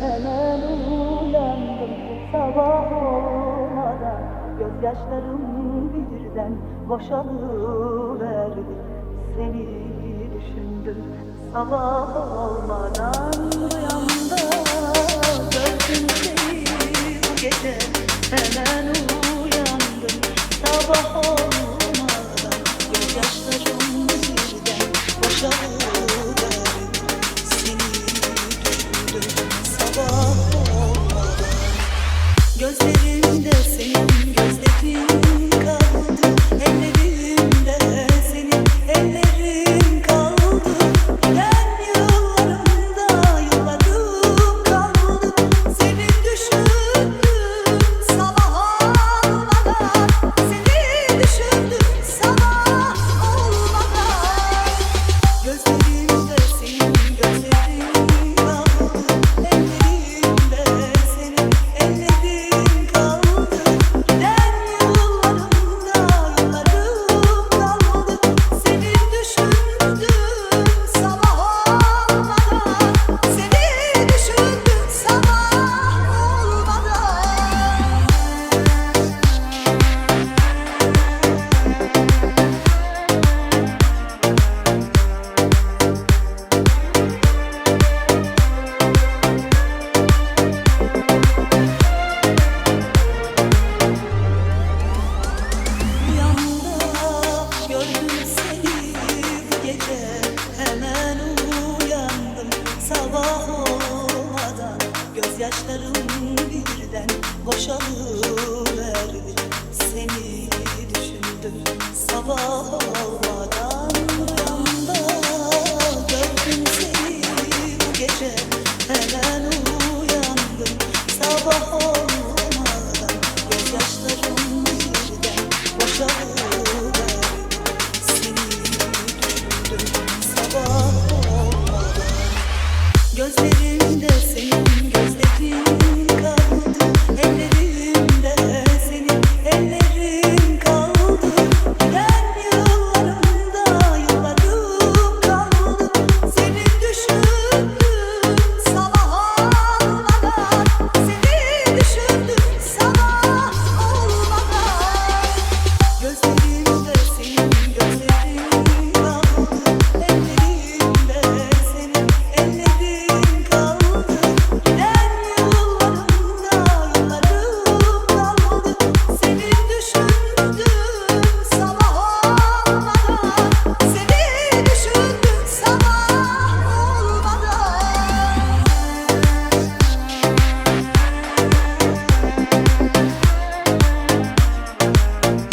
Hemen uyandım sabah olmadan Gözyaşlarım birden boşalıverdi Seni düşündüm sabah olmadan Rüyamda gördüm seni bu gece Hemen uyandım. Sabah Yaşlarım birden boşalıverdi Seni düşündüm sabah oldu.